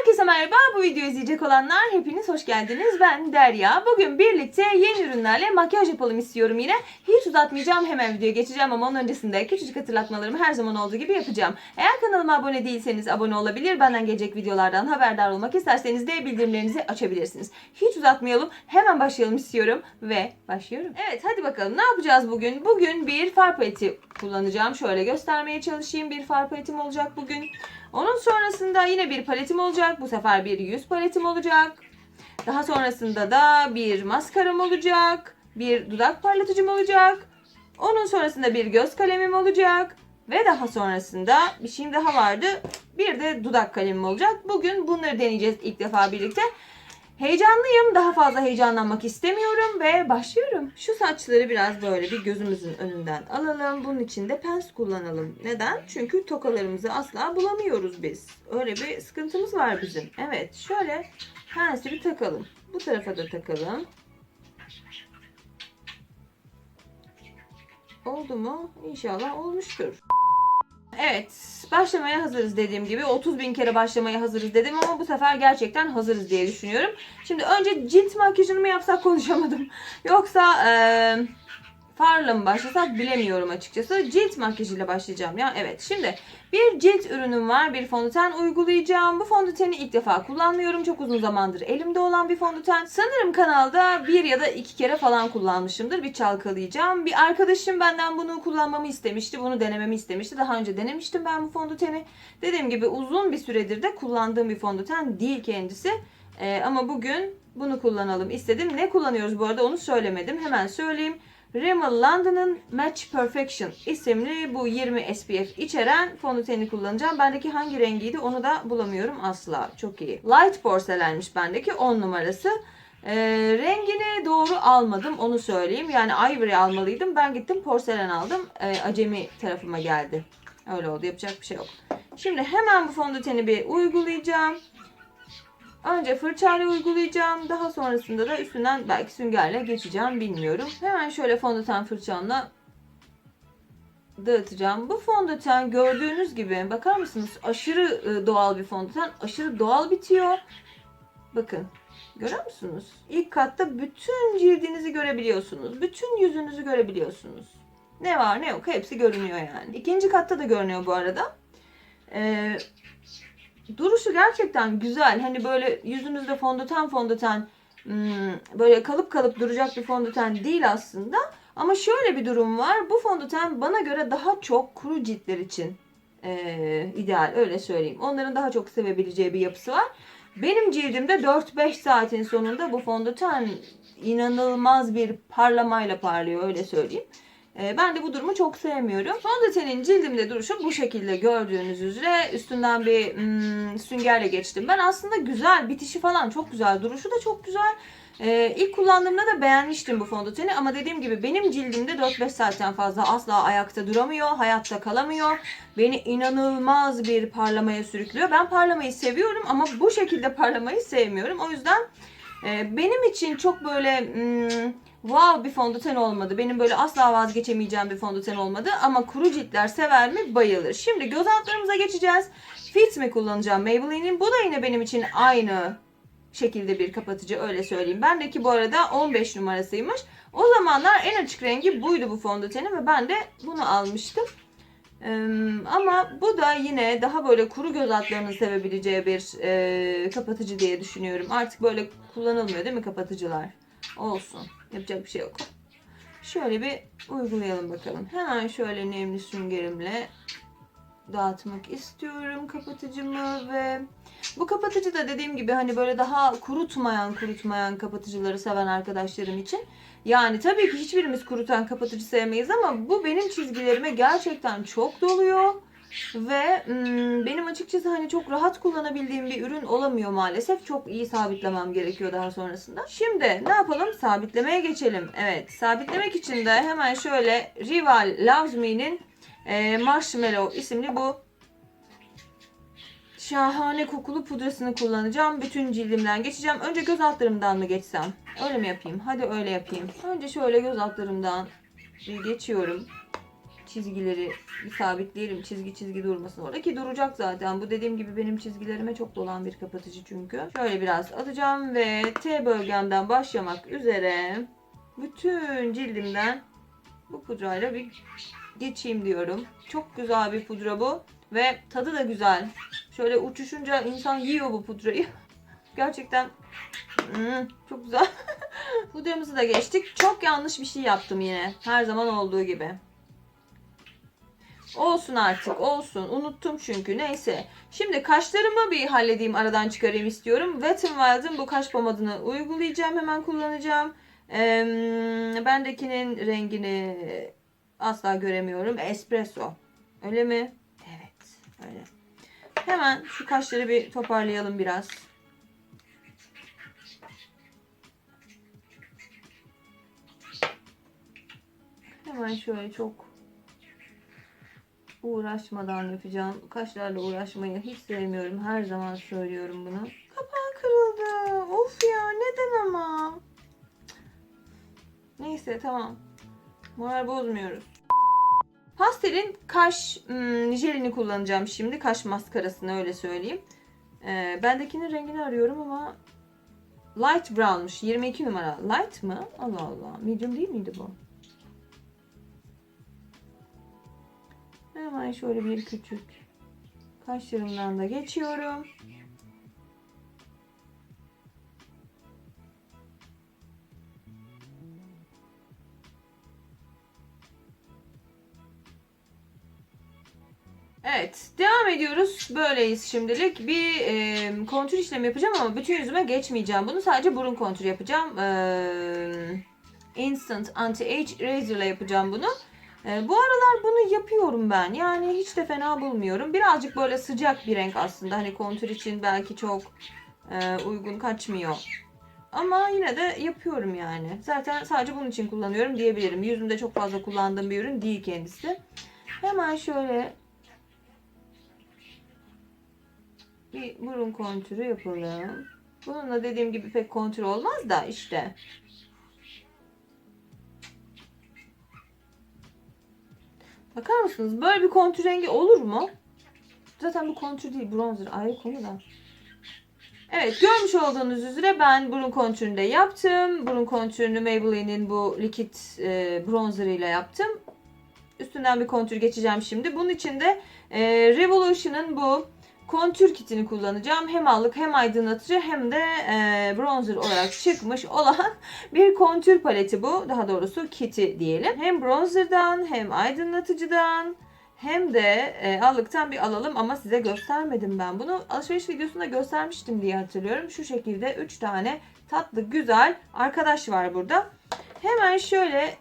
Herkese merhaba. Bu videoyu izleyecek olanlar hepiniz hoş geldiniz. Ben Derya. Bugün birlikte yeni ürünlerle makyaj yapalım istiyorum yine. Hiç uzatmayacağım. Hemen videoya geçeceğim ama onun öncesinde küçücük hatırlatmalarımı her zaman olduğu gibi yapacağım. Eğer kanalıma abone değilseniz abone olabilir. Benden gelecek videolardan haberdar olmak isterseniz de bildirimlerinizi açabilirsiniz. Hiç uzatmayalım. Hemen başlayalım istiyorum ve başlıyorum. Evet hadi bakalım ne yapacağız bugün? Bugün bir far paleti kullanacağım. Şöyle göstermeye çalışayım. Bir far paletim olacak bugün. Onun sonrasında yine bir paletim olacak. Bu sefer bir yüz paletim olacak. Daha sonrasında da bir maskaram olacak. Bir dudak parlatıcım olacak. Onun sonrasında bir göz kalemim olacak. Ve daha sonrasında bir şeyim daha vardı. Bir de dudak kalemim olacak. Bugün bunları deneyeceğiz ilk defa birlikte. Heyecanlıyım. Daha fazla heyecanlanmak istemiyorum ve başlıyorum. Şu saçları biraz böyle bir gözümüzün önünden alalım. Bunun için de pens kullanalım. Neden? Çünkü tokalarımızı asla bulamıyoruz biz. Öyle bir sıkıntımız var bizim. Evet, şöyle pensi bir takalım. Bu tarafa da takalım. Oldu mu? İnşallah olmuştur. Evet, başlamaya hazırız dediğim gibi. 30 bin kere başlamaya hazırız dedim ama bu sefer gerçekten hazırız diye düşünüyorum. Şimdi önce cilt makyajını mı yapsak konuşamadım. Yoksa eee farla mı başlasak bilemiyorum açıkçası. Cilt makyajıyla başlayacağım ya. Evet, şimdi bir cilt ürünüm var. Bir fondöten uygulayacağım. Bu fondöteni ilk defa kullanmıyorum. Çok uzun zamandır elimde olan bir fondöten. Sanırım kanalda bir ya da iki kere falan kullanmışımdır. Bir çalkalayacağım. Bir arkadaşım benden bunu kullanmamı istemişti. Bunu denememi istemişti. Daha önce denemiştim ben bu fondöteni. Dediğim gibi uzun bir süredir de kullandığım bir fondöten değil kendisi. Ee, ama bugün bunu kullanalım istedim. Ne kullanıyoruz bu arada onu söylemedim. Hemen söyleyeyim. Rimmel London'ın Match Perfection isimli bu 20 SPF içeren fondöteni kullanacağım. Bendeki hangi rengiydi onu da bulamıyorum asla. Çok iyi. Light porselenmiş bendeki 10 numarası. Ee, rengini doğru almadım onu söyleyeyim. Yani ivory almalıydım. Ben gittim porselen aldım. Ee, acemi tarafıma geldi. Öyle oldu. Yapacak bir şey yok. Şimdi hemen bu fondöteni bir uygulayacağım. Önce fırçayla uygulayacağım. Daha sonrasında da üstünden belki süngerle geçeceğim bilmiyorum. Hemen şöyle fondöten fırçamla dağıtacağım. Bu fondöten gördüğünüz gibi bakar mısınız? Aşırı e, doğal bir fondöten. Aşırı doğal bitiyor. Bakın. Görüyor musunuz? İlk katta bütün cildinizi görebiliyorsunuz. Bütün yüzünüzü görebiliyorsunuz. Ne var ne yok hepsi görünüyor yani. İkinci katta da görünüyor bu arada. Ee, duruşu gerçekten güzel. Hani böyle yüzünüzde fondöten fondöten hmm, böyle kalıp kalıp duracak bir fondöten değil aslında. Ama şöyle bir durum var. Bu fondöten bana göre daha çok kuru ciltler için eee, ideal öyle söyleyeyim. Onların daha çok sevebileceği bir yapısı var. Benim cildimde 4-5 saatin sonunda bu fondöten inanılmaz bir parlamayla parlıyor öyle söyleyeyim. Ee, Ben de bu durumu çok sevmiyorum. Fondötenin cildimde duruşu bu şekilde gördüğünüz üzere üstünden bir hmm, süngerle geçtim. Ben aslında güzel bitişi falan çok güzel duruşu da çok güzel. Ee, ilk kullandığımda da beğenmiştim bu fondöteni ama dediğim gibi benim cildimde 4-5 saatten fazla asla ayakta duramıyor, hayatta kalamıyor. Beni inanılmaz bir parlamaya sürüklüyor. Ben parlamayı seviyorum ama bu şekilde parlamayı sevmiyorum. O yüzden e, benim için çok böyle hmm, wow bir fondöten olmadı. Benim böyle asla vazgeçemeyeceğim bir fondöten olmadı. Ama kuru ciltler sever mi? Bayılır. Şimdi göz altlarımıza geçeceğiz. Fit mi kullanacağım Maybelline'in? Bu da yine benim için aynı şekilde bir kapatıcı öyle söyleyeyim. Bendeki bu arada 15 numarasıymış. O zamanlar en açık rengi buydu bu fondötenin ve ben de bunu almıştım. Ama bu da yine daha böyle kuru göz altlarının sevebileceği bir e, kapatıcı diye düşünüyorum. Artık böyle kullanılmıyor değil mi kapatıcılar? Olsun. Yapacak bir şey yok. Şöyle bir uygulayalım bakalım. Hemen şöyle nemli süngerimle dağıtmak istiyorum kapatıcımı ve bu kapatıcı da dediğim gibi hani böyle daha kurutmayan kurutmayan kapatıcıları seven arkadaşlarım için. Yani tabii ki hiçbirimiz kurutan kapatıcı sevmeyiz ama bu benim çizgilerime gerçekten çok doluyor. Ve benim açıkçası hani çok rahat kullanabildiğim bir ürün olamıyor maalesef. Çok iyi sabitlemem gerekiyor daha sonrasında. Şimdi ne yapalım? Sabitlemeye geçelim. Evet sabitlemek için de hemen şöyle Rival Loves Me'nin Marshmallow isimli bu şahane kokulu pudrasını kullanacağım. Bütün cildimden geçeceğim. Önce göz altlarımdan mı geçsem? Öyle mi yapayım? Hadi öyle yapayım. Önce şöyle göz altlarımdan geçiyorum. Çizgileri sabitleyelim. Çizgi çizgi durmasın orada ki duracak zaten. Bu dediğim gibi benim çizgilerime çok dolan bir kapatıcı çünkü. Şöyle biraz atacağım ve T bölgemden başlamak üzere bütün cildimden bu pudrayla bir geçeyim diyorum. Çok güzel bir pudra bu ve tadı da güzel. Şöyle uçuşunca insan yiyor bu pudrayı. Gerçekten hmm, çok güzel. Pudramızı da geçtik. Çok yanlış bir şey yaptım yine. Her zaman olduğu gibi. Olsun artık olsun. Unuttum çünkü. Neyse. Şimdi kaşlarımı bir halledeyim aradan çıkarayım istiyorum. Wet n Wild'ın bu kaş pomadını uygulayacağım. Hemen kullanacağım. Ee, bendekinin rengini asla göremiyorum. Espresso. Öyle mi? Evet. Öyle. Hemen şu kaşları bir toparlayalım biraz. Hemen şöyle çok uğraşmadan yapacağım. Kaşlarla uğraşmayı hiç sevmiyorum. Her zaman söylüyorum bunu. Kapağı kırıldı. Of ya neden ama? Neyse tamam. Moral bozmuyoruz. Pastelin kaş hmm, jelini kullanacağım şimdi. Kaş maskarasını öyle söyleyeyim. Ee, bendekinin rengini arıyorum ama light brownmuş. 22 numara. Light mı? Allah Allah. Medium değil miydi bu? Hemen şöyle bir küçük kaşlarımdan da geçiyorum. Evet, devam ediyoruz. Böyleyiz şimdilik. Bir e, kontür işlemi yapacağım ama bütün yüzüme geçmeyeceğim. Bunu sadece burun kontürü yapacağım. E, Instant Anti-Age Razor ile yapacağım bunu. E, bu aralar bunu yapıyorum ben. Yani hiç de fena bulmuyorum. Birazcık böyle sıcak bir renk aslında. Hani kontür için belki çok e, uygun kaçmıyor. Ama yine de yapıyorum yani. Zaten sadece bunun için kullanıyorum diyebilirim. Yüzümde çok fazla kullandığım bir ürün değil kendisi. Hemen şöyle bir burun kontürü yapalım. Bununla dediğim gibi pek kontür olmaz da işte. Bakar mısınız? Böyle bir kontür rengi olur mu? Zaten bu kontür değil, bronzer. Ayrı konu da. Evet, görmüş olduğunuz üzere ben burun kontürünü de yaptım. Burun kontürünü Maybelline'in bu likit e, bronzer yaptım. Üstünden bir kontür geçeceğim şimdi. Bunun için de e, Revolution'ın bu kontür kitini kullanacağım. Hem allık hem aydınlatıcı hem de e, bronzer olarak çıkmış olan bir kontür paleti bu. Daha doğrusu kiti diyelim. Hem bronzerdan hem aydınlatıcıdan hem de e, allıktan bir alalım ama size göstermedim ben bunu. Alışveriş videosunda göstermiştim diye hatırlıyorum. Şu şekilde 3 tane tatlı güzel arkadaş var burada. Hemen şöyle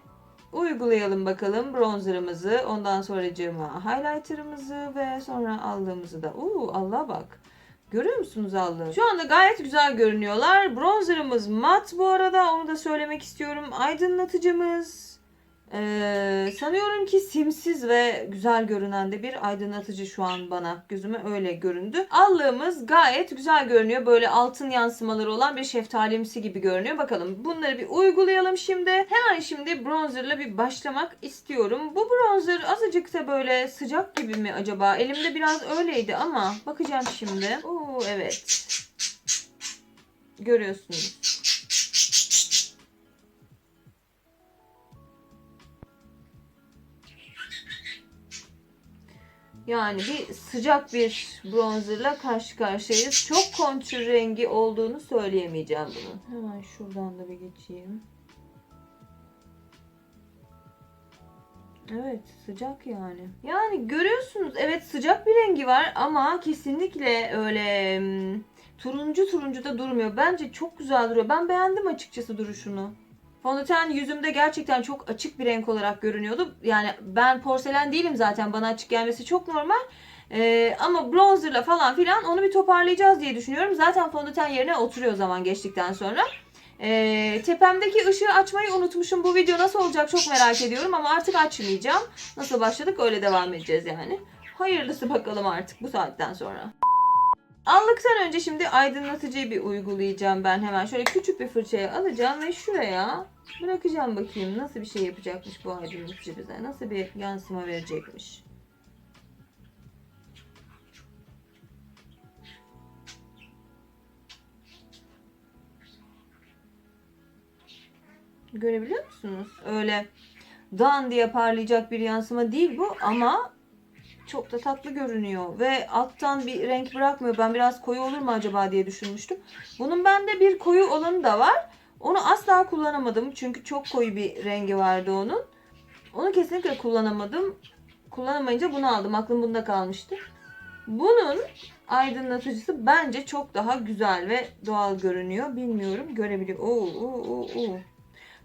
uygulayalım bakalım bronzerımızı. Ondan sonra cıma highlighter'ımızı ve sonra allığımızı da. Uuu Allah bak. Görüyor musunuz allığı? Şu anda gayet güzel görünüyorlar. Bronzerımız mat bu arada. Onu da söylemek istiyorum. Aydınlatıcımız ee, sanıyorum ki simsiz ve güzel görünen de bir aydınlatıcı şu an bana. Gözüme öyle göründü. Allığımız gayet güzel görünüyor. Böyle altın yansımaları olan bir şeftalimsi gibi görünüyor. Bakalım bunları bir uygulayalım şimdi. Hemen şimdi bronzerla bir başlamak istiyorum. Bu bronzer azıcık da böyle sıcak gibi mi acaba? Elimde biraz öyleydi ama bakacağım şimdi. Oo evet. Görüyorsunuz. Yani bir sıcak bir bronzerla karşı karşıyayız. Çok kontür rengi olduğunu söyleyemeyeceğim bunun. Hemen şuradan da bir geçeyim. Evet sıcak yani. Yani görüyorsunuz evet sıcak bir rengi var ama kesinlikle öyle hmm, turuncu turuncu da durmuyor. Bence çok güzel duruyor. Ben beğendim açıkçası duruşunu. Fondöten yüzümde gerçekten çok açık bir renk olarak görünüyordu. Yani ben porselen değilim zaten bana açık gelmesi çok normal. Ee, ama bronzerla falan filan onu bir toparlayacağız diye düşünüyorum. Zaten fondöten yerine oturuyor zaman geçtikten sonra. Ee, tepemdeki ışığı açmayı unutmuşum. Bu video nasıl olacak çok merak ediyorum ama artık açmayacağım. Nasıl başladık öyle devam edeceğiz yani. Hayırlısı bakalım artık bu saatten sonra. Allıktan önce şimdi aydınlatıcıyı bir uygulayacağım ben hemen. Şöyle küçük bir fırçaya alacağım ve şuraya bırakacağım bakayım nasıl bir şey yapacakmış bu aydınlatıcı bize. Nasıl bir yansıma verecekmiş. Görebiliyor musunuz? Öyle dan diye parlayacak bir yansıma değil bu ama çok da tatlı görünüyor ve alttan bir renk bırakmıyor. Ben biraz koyu olur mu acaba diye düşünmüştüm. Bunun bende bir koyu olanı da var. Onu asla kullanamadım çünkü çok koyu bir rengi vardı onun. Onu kesinlikle kullanamadım. Kullanamayınca bunu aldım. Aklım bunda kalmıştı. Bunun aydınlatıcısı bence çok daha güzel ve doğal görünüyor. Bilmiyorum görebiliyor. Oo, oo, oo, oo.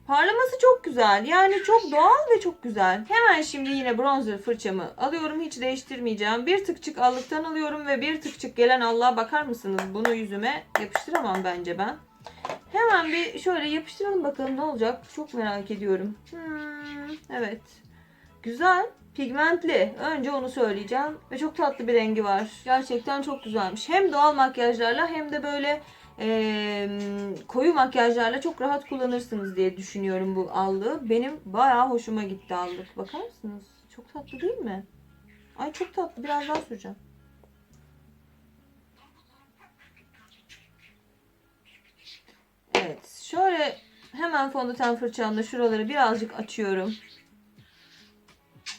Parlaması çok güzel. Yani çok doğal ve çok güzel. Hemen şimdi yine bronzer fırçamı alıyorum. Hiç değiştirmeyeceğim. Bir tıkçık allıktan alıyorum ve bir tıkçık gelen Allah'a bakar mısınız? Bunu yüzüme yapıştıramam bence ben. Hemen bir şöyle yapıştıralım bakalım ne olacak. Çok merak ediyorum. Hmm, evet. Güzel. Pigmentli. Önce onu söyleyeceğim. Ve çok tatlı bir rengi var. Gerçekten çok güzelmiş. Hem doğal makyajlarla hem de böyle e, koyu makyajlarla çok rahat kullanırsınız diye düşünüyorum bu allığı. Benim bayağı hoşuma gitti allık. Bakar mısınız? Çok tatlı değil mi? Ay çok tatlı. Biraz daha süreceğim. Evet. Şöyle hemen fondöten fırçamla şuraları birazcık açıyorum.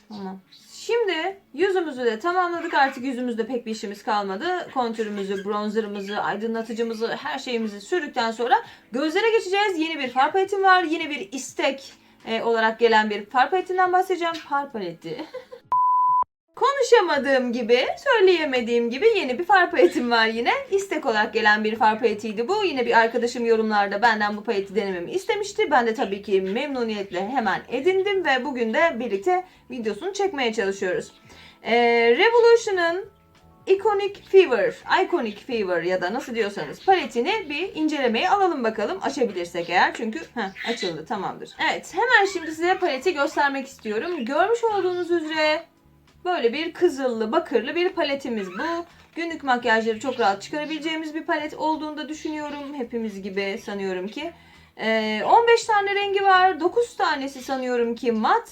Tamam. Şimdi yüzümüzü de tamamladık. Artık yüzümüzde pek bir işimiz kalmadı. Kontürümüzü, bronzerımızı, aydınlatıcımızı, her şeyimizi sürdükten sonra gözlere geçeceğiz. Yeni bir far paletim var. Yine bir istek e, olarak gelen bir far paletinden bahsedeceğim. Far paleti. Konuşamadığım gibi, söyleyemediğim gibi yeni bir far paletim var yine. İstek olarak gelen bir far paletiydi bu. Yine bir arkadaşım yorumlarda benden bu paleti denememi istemişti. Ben de tabii ki memnuniyetle hemen edindim ve bugün de birlikte videosunu çekmeye çalışıyoruz. Ee, Revolution'ın Iconic Fever, Iconic Fever ya da nasıl diyorsanız paletini bir incelemeye alalım bakalım açabilirsek eğer çünkü heh, açıldı tamamdır. Evet hemen şimdi size paleti göstermek istiyorum. Görmüş olduğunuz üzere Böyle bir kızıllı, bakırlı bir paletimiz bu. Günlük makyajları çok rahat çıkarabileceğimiz bir palet olduğunu da düşünüyorum. Hepimiz gibi sanıyorum ki. Ee, 15 tane rengi var. 9 tanesi sanıyorum ki mat.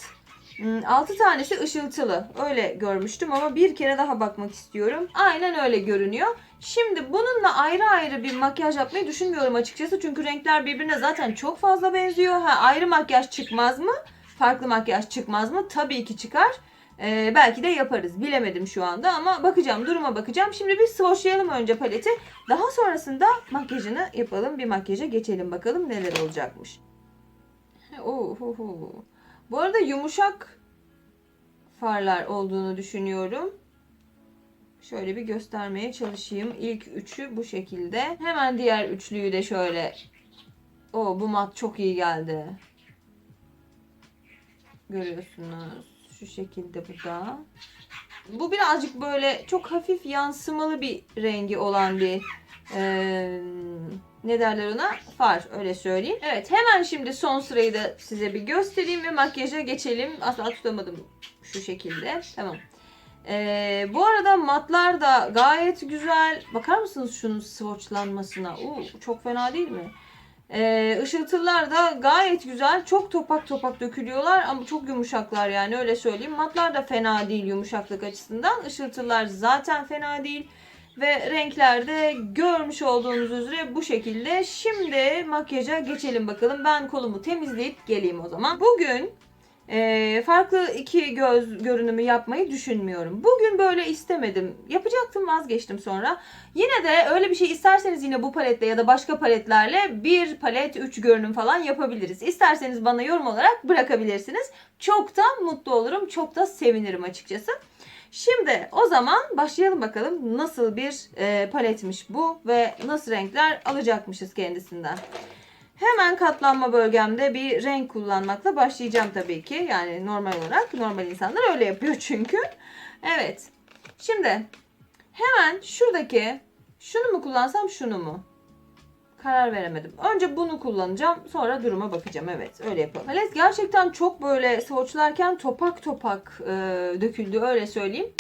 6 tanesi ışıltılı. Öyle görmüştüm ama bir kere daha bakmak istiyorum. Aynen öyle görünüyor. Şimdi bununla ayrı ayrı bir makyaj yapmayı düşünmüyorum açıkçası. Çünkü renkler birbirine zaten çok fazla benziyor. Ha, ayrı makyaj çıkmaz mı? Farklı makyaj çıkmaz mı? Tabii ki çıkar. Ee, belki de yaparız. Bilemedim şu anda ama bakacağım. Duruma bakacağım. Şimdi bir swatchlayalım önce paleti. Daha sonrasında makyajını yapalım. Bir makyaja geçelim bakalım neler olacakmış. Oh, oh, oh. Bu arada yumuşak farlar olduğunu düşünüyorum. Şöyle bir göstermeye çalışayım. İlk üçü bu şekilde. Hemen diğer üçlüyü de şöyle. O bu mat çok iyi geldi. Görüyorsunuz. Şu şekilde bu da. Bu birazcık böyle çok hafif yansımalı bir rengi olan bir ee, ne derler ona? Far öyle söyleyeyim. Evet hemen şimdi son sırayı da size bir göstereyim ve makyaja geçelim. Asla tutamadım şu şekilde. Tamam. Ee, bu arada matlar da gayet güzel. Bakar mısınız şunun swatchlanmasına? Uu, çok fena değil mi? Ee, ışıltılar da gayet güzel. Çok topak topak dökülüyorlar ama çok yumuşaklar yani öyle söyleyeyim. Matlar da fena değil yumuşaklık açısından. Işıltılar zaten fena değil. Ve renklerde görmüş olduğunuz üzere bu şekilde. Şimdi makyaja geçelim bakalım. Ben kolumu temizleyip geleyim o zaman. Bugün e, farklı iki göz görünümü yapmayı düşünmüyorum. Bugün böyle istemedim. Yapacaktım vazgeçtim sonra. Yine de öyle bir şey isterseniz yine bu paletle ya da başka paletlerle bir palet üç görünüm falan yapabiliriz. İsterseniz bana yorum olarak bırakabilirsiniz. Çok da mutlu olurum. Çok da sevinirim açıkçası. Şimdi o zaman başlayalım bakalım nasıl bir e, paletmiş bu ve nasıl renkler alacakmışız kendisinden. Hemen katlanma bölgemde bir renk kullanmakla başlayacağım tabii ki. Yani normal olarak normal insanlar öyle yapıyor çünkü. Evet. Şimdi hemen şuradaki şunu mu kullansam şunu mu? Karar veremedim. Önce bunu kullanacağım. Sonra duruma bakacağım. Evet öyle yapalım. Palet gerçekten çok böyle swatchlarken topak topak e, döküldü öyle söyleyeyim.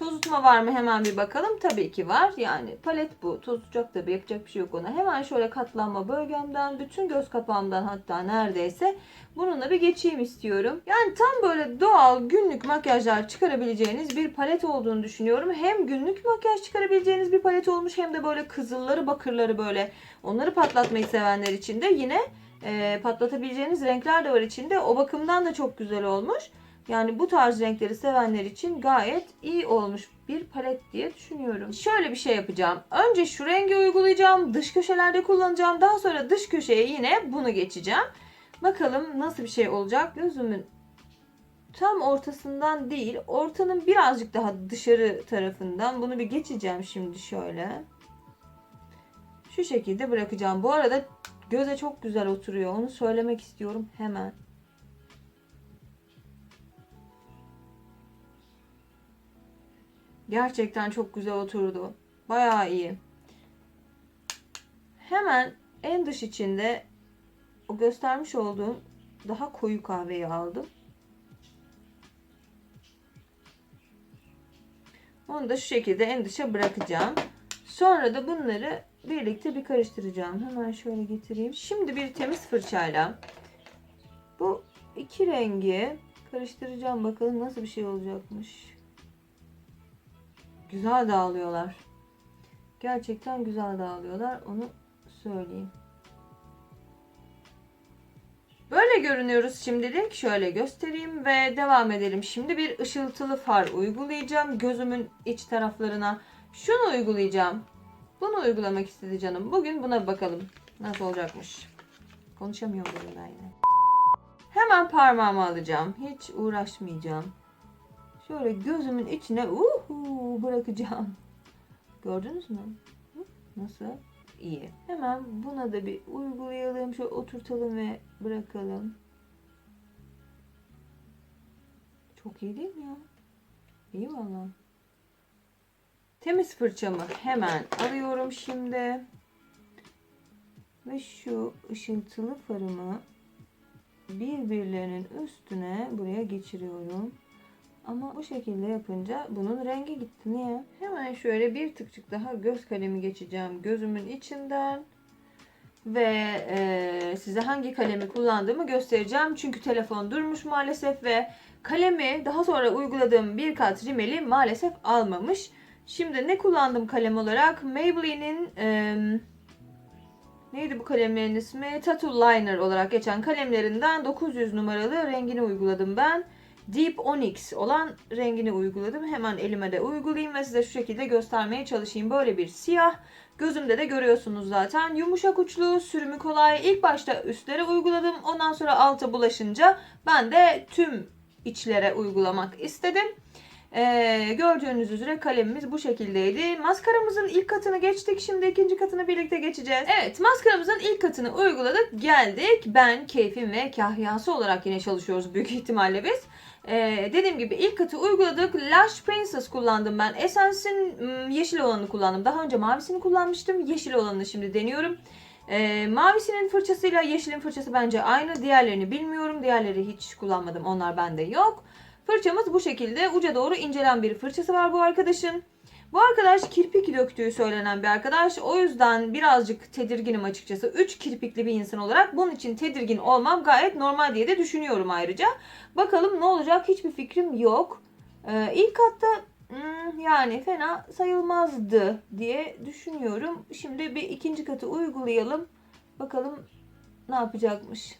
Tozutma var mı hemen bir bakalım. Tabii ki var. Yani palet bu. Tozutacak tabii. Yapacak bir şey yok ona. Hemen şöyle katlanma bölgemden, bütün göz kapağımdan hatta neredeyse bununla bir geçeyim istiyorum. Yani tam böyle doğal günlük makyajlar çıkarabileceğiniz bir palet olduğunu düşünüyorum. Hem günlük makyaj çıkarabileceğiniz bir palet olmuş hem de böyle kızılları bakırları böyle onları patlatmayı sevenler için de yine e, patlatabileceğiniz renkler de var içinde. O bakımdan da çok güzel olmuş. Yani bu tarz renkleri sevenler için gayet iyi olmuş bir palet diye düşünüyorum. Şöyle bir şey yapacağım. Önce şu rengi uygulayacağım. Dış köşelerde kullanacağım. Daha sonra dış köşeye yine bunu geçeceğim. Bakalım nasıl bir şey olacak. Gözümün tam ortasından değil, ortanın birazcık daha dışarı tarafından bunu bir geçeceğim şimdi şöyle. Şu şekilde bırakacağım. Bu arada göze çok güzel oturuyor. Onu söylemek istiyorum hemen. Gerçekten çok güzel oturdu. Bayağı iyi. Hemen en dış içinde o göstermiş olduğum daha koyu kahveyi aldım. Onu da şu şekilde en dışa bırakacağım. Sonra da bunları birlikte bir karıştıracağım. Hemen şöyle getireyim. Şimdi bir temiz fırçayla bu iki rengi karıştıracağım. Bakalım nasıl bir şey olacakmış. Güzel dağılıyorlar. Gerçekten güzel dağılıyorlar. Onu söyleyeyim. Böyle görünüyoruz şimdilik. Şöyle göstereyim ve devam edelim. Şimdi bir ışıltılı far uygulayacağım. Gözümün iç taraflarına. Şunu uygulayacağım. Bunu uygulamak istedi canım. Bugün buna bakalım. Nasıl olacakmış. Konuşamıyorum ben yine. Hemen parmağımı alacağım. Hiç uğraşmayacağım. Şöyle gözümün içine uhu bırakacağım. Gördünüz mü? Nasıl? İyi. Hemen buna da bir uygulayalım. Şöyle oturtalım ve bırakalım. Çok iyi değil mi ya? İyi valla. Temiz fırçamı hemen alıyorum şimdi. Ve şu ışıltılı farımı birbirlerinin üstüne buraya geçiriyorum. Ama bu şekilde yapınca bunun rengi gitti. Niye? Hemen şöyle bir tıkçık daha göz kalemi geçeceğim gözümün içinden. Ve e, size hangi kalemi kullandığımı göstereceğim. Çünkü telefon durmuş maalesef ve kalemi daha sonra uyguladığım bir kat rimeli maalesef almamış. Şimdi ne kullandım kalem olarak? Maybelline'in e, neydi bu kalemlerin ismi? Tattoo Liner olarak geçen kalemlerinden 900 numaralı rengini uyguladım ben. Deep Onyx olan rengini uyguladım. Hemen elime de uygulayayım ve size şu şekilde göstermeye çalışayım. Böyle bir siyah. Gözümde de görüyorsunuz zaten. Yumuşak uçlu, sürümü kolay. İlk başta üstlere uyguladım. Ondan sonra alta bulaşınca ben de tüm içlere uygulamak istedim. Ee, gördüğünüz üzere kalemimiz bu şekildeydi. Maskaramızın ilk katını geçtik. Şimdi ikinci katını birlikte geçeceğiz. Evet maskaramızın ilk katını uyguladık. Geldik. Ben keyfim ve kahyası olarak yine çalışıyoruz büyük ihtimalle biz. Ee, dediğim gibi ilk katı uyguladık. Lash Princess kullandım ben. Essence'in ım, yeşil olanını kullandım. Daha önce mavisini kullanmıştım. Yeşil olanını şimdi deniyorum. Ee, mavisinin fırçasıyla yeşilin fırçası bence aynı. Diğerlerini bilmiyorum. Diğerleri hiç kullanmadım. Onlar bende yok. Fırçamız bu şekilde. Uca doğru incelen bir fırçası var bu arkadaşın. Bu arkadaş kirpik döktüğü söylenen bir arkadaş. O yüzden birazcık tedirginim açıkçası. 3 kirpikli bir insan olarak bunun için tedirgin olmam gayet normal diye de düşünüyorum ayrıca. Bakalım ne olacak hiçbir fikrim yok. Ee, ilk hatta hmm, yani fena sayılmazdı diye düşünüyorum. Şimdi bir ikinci katı uygulayalım. Bakalım ne yapacakmış.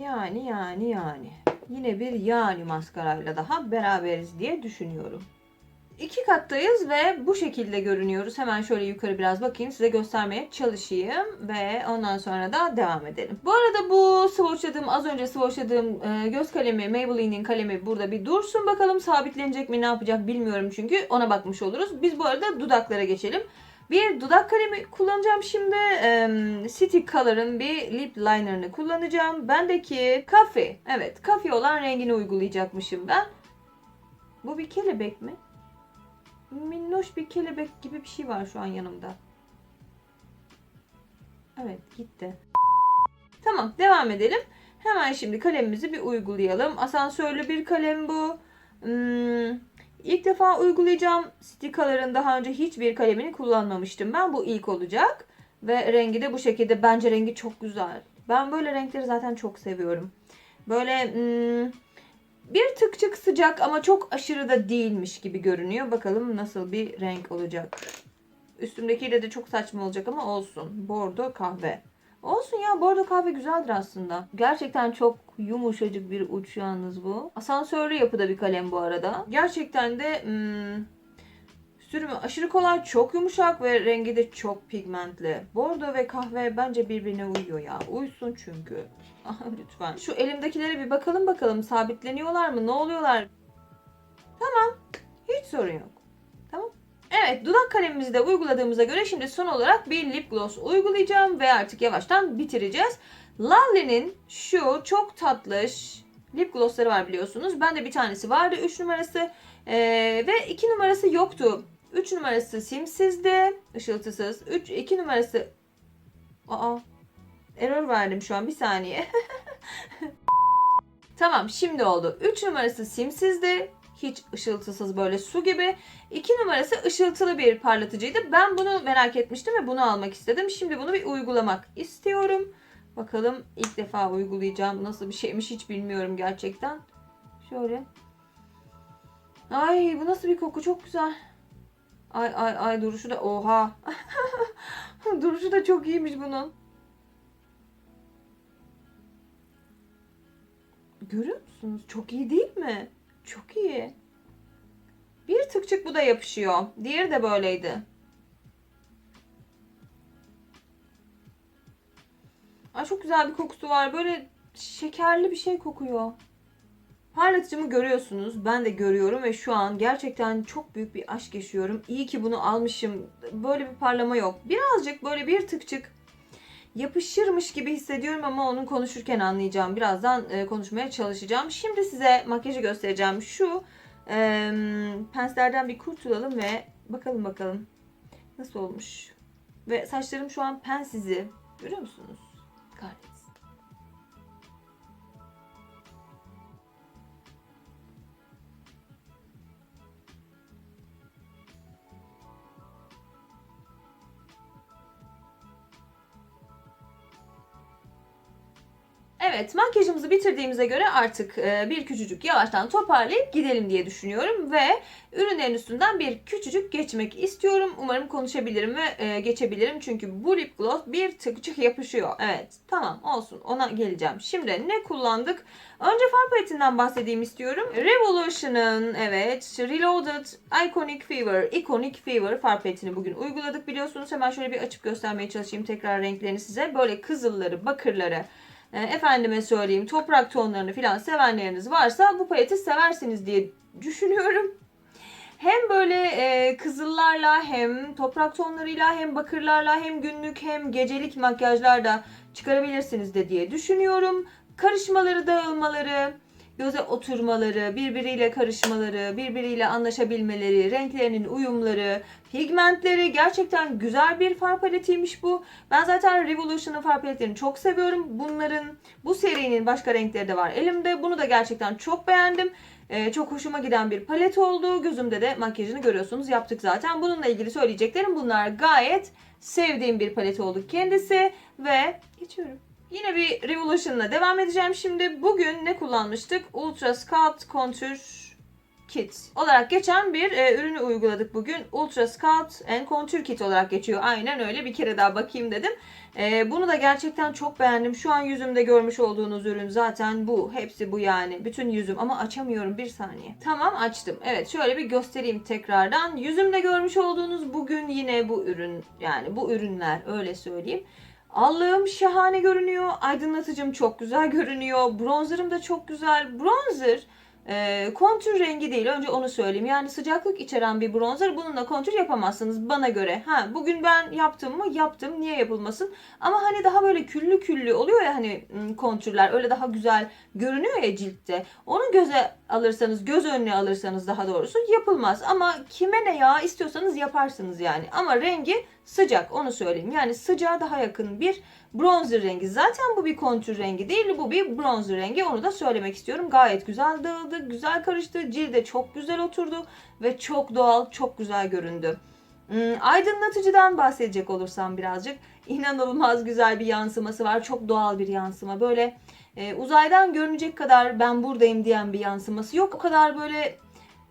Yani yani yani. Yine bir yani maskarayla daha beraberiz diye düşünüyorum. İki kattayız ve bu şekilde görünüyoruz. Hemen şöyle yukarı biraz bakayım size göstermeye çalışayım ve ondan sonra da devam edelim. Bu arada bu swatchladığım az önce swatchladığım e, göz kalemi Maybelline'in kalemi burada bir dursun bakalım sabitlenecek mi ne yapacak bilmiyorum çünkü ona bakmış oluruz. Biz bu arada dudaklara geçelim. Bir dudak kalemi kullanacağım şimdi. Ee, City Color'ın bir lip liner'ını kullanacağım. Bendeki Coffee. Evet Coffee olan rengini uygulayacakmışım ben. Bu bir kelebek mi? Minnoş bir kelebek gibi bir şey var şu an yanımda. Evet gitti. Tamam devam edelim. Hemen şimdi kalemimizi bir uygulayalım. Asansörlü bir kalem bu. Hmm, ilk defa uygulayacağım stikaların daha önce hiçbir kalemini kullanmamıştım. Ben bu ilk olacak. Ve rengi de bu şekilde. Bence rengi çok güzel. Ben böyle renkleri zaten çok seviyorum. Böyle hmm, bir tıkçık sıcak ama çok aşırı da değilmiş gibi görünüyor. Bakalım nasıl bir renk olacak. Üstümdekiyle de çok saçma olacak ama olsun. Bordo kahve. Olsun ya bordo kahve güzeldir aslında. Gerçekten çok yumuşacık bir uç yalnız bu. Asansörlü yapıda bir kalem bu arada. Gerçekten de hmm, sürümü aşırı kolay, çok yumuşak ve rengi de çok pigmentli. Bordo ve kahve bence birbirine uyuyor ya. Uysun çünkü. Ah, Lütfen. Şu elimdekilere bir bakalım bakalım. Sabitleniyorlar mı? Ne oluyorlar? Tamam. Hiç sorun yok. Tamam. Evet dudak kalemimizi de uyguladığımıza göre şimdi son olarak bir lip gloss uygulayacağım ve artık yavaştan bitireceğiz. Lovely'nin şu çok tatlış lip glossları var biliyorsunuz. Bende bir tanesi vardı 3 numarası Ee, ve 2 numarası yoktu. 3 numarası simsizdi, ışıltısız. 3 2 numarası Aa error verdim şu an bir saniye. tamam şimdi oldu. 3 numarası simsizdi. Hiç ışıltısız böyle su gibi. 2 numarası ışıltılı bir parlatıcıydı. Ben bunu merak etmiştim ve bunu almak istedim. Şimdi bunu bir uygulamak istiyorum. Bakalım ilk defa uygulayacağım. Nasıl bir şeymiş hiç bilmiyorum gerçekten. Şöyle. Ay bu nasıl bir koku çok güzel. Ay ay ay duruşu da oha. duruşu da çok iyiymiş bunun. Görüyor musunuz? Çok iyi değil mi? Çok iyi. Bir tıkçık bu da yapışıyor. Diğeri de böyleydi. Ay çok güzel bir kokusu var. Böyle şekerli bir şey kokuyor. Parlatıcımı görüyorsunuz. Ben de görüyorum ve şu an gerçekten çok büyük bir aşk yaşıyorum. İyi ki bunu almışım. Böyle bir parlama yok. Birazcık böyle bir tıkçık yapışırmış gibi hissediyorum ama onun konuşurken anlayacağım. Birazdan e, konuşmaya çalışacağım. Şimdi size makyajı göstereceğim. Şu e, penslerden bir kurtulalım ve bakalım bakalım nasıl olmuş. Ve saçlarım şu an pensizi. Görüyor musunuz? Kahretsin. Evet, makyajımızı bitirdiğimize göre artık e, bir küçücük yavaştan toparlayıp gidelim diye düşünüyorum ve ürünlerin üstünden bir küçücük geçmek istiyorum. Umarım konuşabilirim ve e, geçebilirim çünkü bu lip gloss bir tıkçık yapışıyor. Evet, tamam olsun ona geleceğim. Şimdi ne kullandık? Önce far paletinden bahsedeyim istiyorum. Revolution'ın evet Reloaded Iconic Fever, Iconic Fever far paletini bugün uyguladık biliyorsunuz. Hemen şöyle bir açıp göstermeye çalışayım tekrar renklerini size. Böyle kızılları, bakırları, e, efendime söyleyeyim toprak tonlarını falan sevenleriniz varsa bu paleti seversiniz diye düşünüyorum. Hem böyle e, kızıllarla hem toprak tonlarıyla hem bakırlarla hem günlük hem gecelik makyajlarda çıkarabilirsiniz de diye düşünüyorum. Karışmaları, dağılmaları, göze oturmaları, birbiriyle karışmaları, birbiriyle anlaşabilmeleri, renklerinin uyumları, pigmentleri gerçekten güzel bir far paletiymiş bu. Ben zaten Revolution'ın far paletlerini çok seviyorum. Bunların, bu serinin başka renkleri de var elimde. Bunu da gerçekten çok beğendim. Ee, çok hoşuma giden bir palet oldu. Gözümde de makyajını görüyorsunuz. Yaptık zaten. Bununla ilgili söyleyeceklerim bunlar. Gayet sevdiğim bir palet oldu kendisi. Ve geçiyorum. Yine bir Revolution'la devam edeceğim şimdi. Bugün ne kullanmıştık? Ultra Sculpt Contour Kit olarak geçen bir e, ürünü uyguladık bugün. Ultra Sculpt and Contour Kit olarak geçiyor. Aynen öyle bir kere daha bakayım dedim. E, bunu da gerçekten çok beğendim. Şu an yüzümde görmüş olduğunuz ürün zaten bu. Hepsi bu yani. Bütün yüzüm ama açamıyorum bir saniye. Tamam açtım. Evet şöyle bir göstereyim tekrardan. Yüzümde görmüş olduğunuz bugün yine bu ürün yani bu ürünler öyle söyleyeyim. Allığım şahane görünüyor. Aydınlatıcım çok güzel görünüyor. Bronzerım da çok güzel. Bronzer e, kontür rengi değil. Önce onu söyleyeyim. Yani sıcaklık içeren bir bronzer bununla kontür yapamazsınız bana göre. Ha bugün ben yaptım mı? Yaptım. Niye yapılmasın? Ama hani daha böyle küllü küllü oluyor ya hani kontürler. Öyle daha güzel görünüyor ya ciltte. Onu göze alırsanız, göz önüne alırsanız daha doğrusu yapılmaz. Ama kime ne ya istiyorsanız yaparsınız yani. Ama rengi sıcak onu söyleyeyim. Yani sıcağa daha yakın bir bronzer rengi. Zaten bu bir kontür rengi değil. Bu bir bronzer rengi. Onu da söylemek istiyorum. Gayet güzel dağıldı. güzel karıştı. Cilde çok güzel oturdu ve çok doğal, çok güzel göründü. Hmm, aydınlatıcıdan bahsedecek olursam birazcık inanılmaz güzel bir yansıması var. Çok doğal bir yansıma. Böyle e, uzaydan görünecek kadar ben buradayım diyen bir yansıması yok. O kadar böyle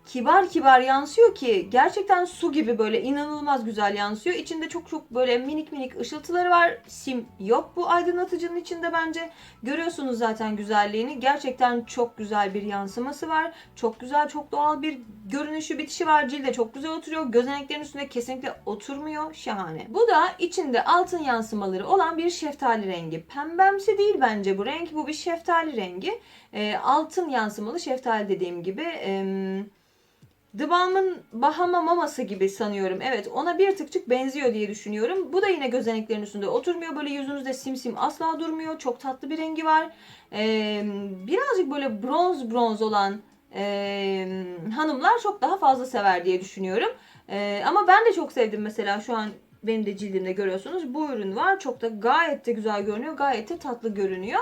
kibar kibar yansıyor ki gerçekten su gibi böyle inanılmaz güzel yansıyor. İçinde çok çok böyle minik minik ışıltıları var. Sim yok bu aydınlatıcının içinde bence. Görüyorsunuz zaten güzelliğini. Gerçekten çok güzel bir yansıması var. Çok güzel, çok doğal bir görünüşü, bitişi var. Cilde çok güzel oturuyor. Gözeneklerin üstünde kesinlikle oturmuyor. Şahane. Bu da içinde altın yansımaları olan bir şeftali rengi. Pembemsi değil bence bu renk. Bu bir şeftali rengi. E, altın yansımalı şeftali dediğim gibi. Eee The Balm'ın Bahama Maması gibi sanıyorum. Evet ona bir tıkçık benziyor diye düşünüyorum. Bu da yine gözeneklerin üstünde oturmuyor. Böyle yüzünüzde simsim asla durmuyor. Çok tatlı bir rengi var. Ee, birazcık böyle bronz bronz olan e, hanımlar çok daha fazla sever diye düşünüyorum. Ee, ama ben de çok sevdim mesela şu an benim de cildimde görüyorsunuz. Bu ürün var. Çok da gayet de güzel görünüyor. Gayet de tatlı görünüyor.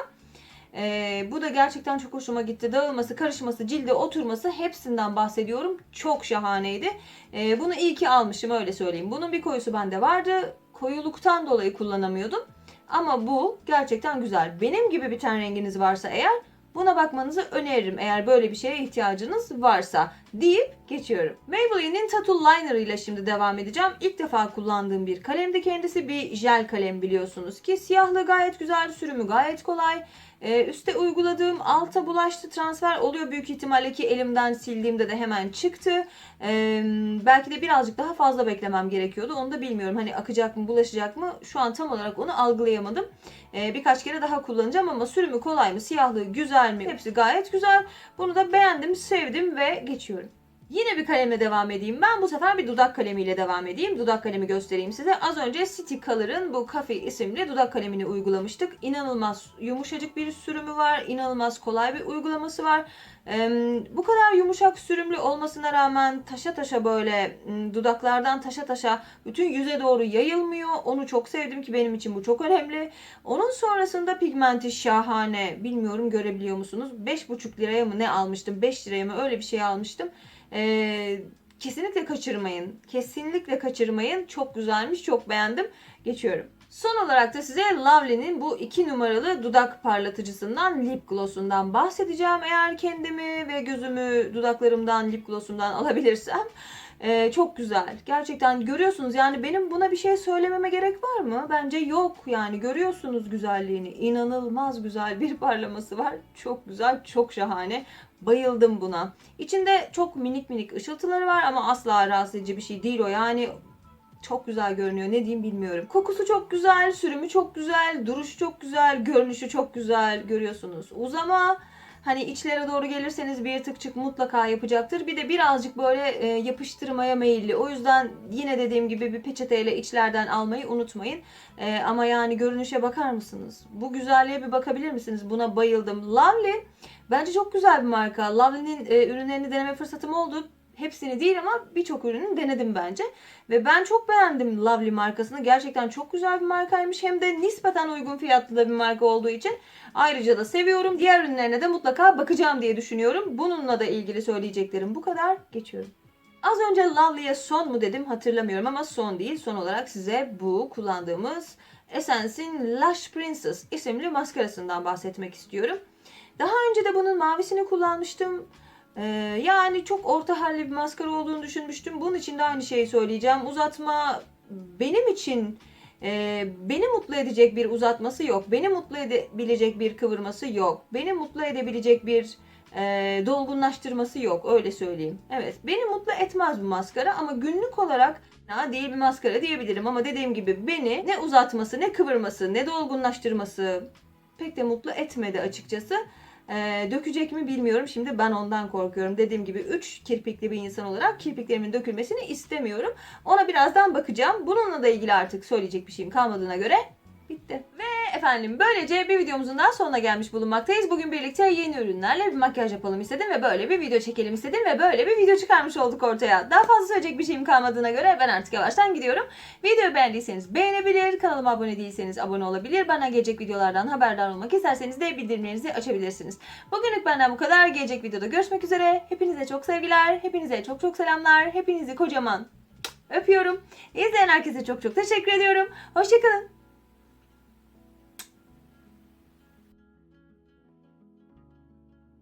Ee, bu da gerçekten çok hoşuma gitti. Dağılması, karışması, cilde oturması hepsinden bahsediyorum. Çok şahaneydi. Ee, bunu iyi ki almışım öyle söyleyeyim. Bunun bir koyusu bende vardı. Koyuluktan dolayı kullanamıyordum. Ama bu gerçekten güzel. Benim gibi bir ten renginiz varsa eğer buna bakmanızı öneririm eğer böyle bir şeye ihtiyacınız varsa deyip geçiyorum. Maybelline'in Tattoo Liner ile şimdi devam edeceğim. İlk defa kullandığım bir kalemdi kendisi. Bir jel kalem biliyorsunuz ki. Siyahlığı gayet güzel, sürümü gayet kolay. Ee, üste uyguladığım alta bulaştı transfer oluyor büyük ihtimalle ki elimden sildiğimde de hemen çıktı. Ee, belki de birazcık daha fazla beklemem gerekiyordu. Onu da bilmiyorum. Hani akacak mı bulaşacak mı şu an tam olarak onu algılayamadım. Ee, birkaç kere daha kullanacağım ama sürümü kolay mı siyahlığı güzel mi hepsi gayet güzel. Bunu da beğendim sevdim ve geçiyorum. Yine bir kalemle devam edeyim. Ben bu sefer bir dudak kalemiyle devam edeyim. Dudak kalemi göstereyim size. Az önce City Color'ın bu Coffee isimli dudak kalemini uygulamıştık. İnanılmaz yumuşacık bir sürümü var. İnanılmaz kolay bir uygulaması var. Ee, bu kadar yumuşak sürümlü olmasına rağmen taşa taşa böyle dudaklardan taşa taşa bütün yüze doğru yayılmıyor. Onu çok sevdim ki benim için bu çok önemli. Onun sonrasında pigmenti şahane. Bilmiyorum görebiliyor musunuz? 5,5 liraya mı ne almıştım? 5 liraya mı öyle bir şey almıştım. Ee, kesinlikle kaçırmayın. Kesinlikle kaçırmayın. Çok güzelmiş. Çok beğendim. Geçiyorum. Son olarak da size Lovely'nin bu iki numaralı dudak parlatıcısından lip gloss'undan bahsedeceğim. Eğer kendimi ve gözümü dudaklarımdan lip gloss'umdan alabilirsem. Ee, çok güzel. Gerçekten görüyorsunuz yani benim buna bir şey söylememe gerek var mı? Bence yok yani görüyorsunuz güzelliğini. İnanılmaz güzel bir parlaması var. Çok güzel, çok şahane. Bayıldım buna. İçinde çok minik minik ışıltıları var ama asla rahatsız edici bir şey değil o. Yani çok güzel görünüyor. Ne diyeyim bilmiyorum. Kokusu çok güzel, sürümü çok güzel, duruşu çok güzel, görünüşü çok güzel. Görüyorsunuz. Uzama Hani içlere doğru gelirseniz bir tıkçık mutlaka yapacaktır. Bir de birazcık böyle e, yapıştırmaya meyilli. O yüzden yine dediğim gibi bir peçeteyle içlerden almayı unutmayın. E, ama yani görünüşe bakar mısınız? Bu güzelliğe bir bakabilir misiniz? Buna bayıldım. Lovely bence çok güzel bir marka. Lovely'nin e, ürünlerini deneme fırsatım oldu. Hepsini değil ama birçok ürünü denedim bence. Ve ben çok beğendim Lovely markasını. Gerçekten çok güzel bir markaymış. Hem de nispeten uygun fiyatlı da bir marka olduğu için ayrıca da seviyorum. Diğer ürünlerine de mutlaka bakacağım diye düşünüyorum. Bununla da ilgili söyleyeceklerim bu kadar. Geçiyorum. Az önce Lovely'ye son mu dedim hatırlamıyorum ama son değil. Son olarak size bu kullandığımız Essence'in Lush Princess isimli maskarasından bahsetmek istiyorum. Daha önce de bunun mavisini kullanmıştım. Ee, yani çok orta halli bir maskara olduğunu düşünmüştüm. Bunun için de aynı şeyi söyleyeceğim. Uzatma benim için e, beni mutlu edecek bir uzatması yok. Beni mutlu edebilecek bir kıvırması yok. Beni mutlu edebilecek bir e, dolgunlaştırması yok. Öyle söyleyeyim. Evet beni mutlu etmez bu maskara ama günlük olarak ha, değil bir maskara diyebilirim. Ama dediğim gibi beni ne uzatması ne kıvırması ne dolgunlaştırması pek de mutlu etmedi açıkçası. Ee, dökecek mi bilmiyorum. Şimdi ben ondan korkuyorum. Dediğim gibi 3 kirpikli bir insan olarak kirpiklerimin dökülmesini istemiyorum. Ona birazdan bakacağım. Bununla da ilgili artık söyleyecek bir şeyim kalmadığına göre Bitti. Ve efendim böylece bir videomuzun daha sonuna gelmiş bulunmaktayız. Bugün birlikte yeni ürünlerle bir makyaj yapalım istedim ve böyle bir video çekelim istedim ve böyle bir video çıkarmış olduk ortaya. Daha fazla söyleyecek bir şeyim kalmadığına göre ben artık yavaştan gidiyorum. Videoyu beğendiyseniz beğenebilir, kanalıma abone değilseniz abone olabilir. Bana gelecek videolardan haberdar olmak isterseniz de bildirimlerinizi açabilirsiniz. Bugünlük benden bu kadar. Gelecek videoda görüşmek üzere. Hepinize çok sevgiler, hepinize çok çok selamlar, hepinizi kocaman öpüyorum. İzleyen herkese çok çok teşekkür ediyorum. Hoşçakalın.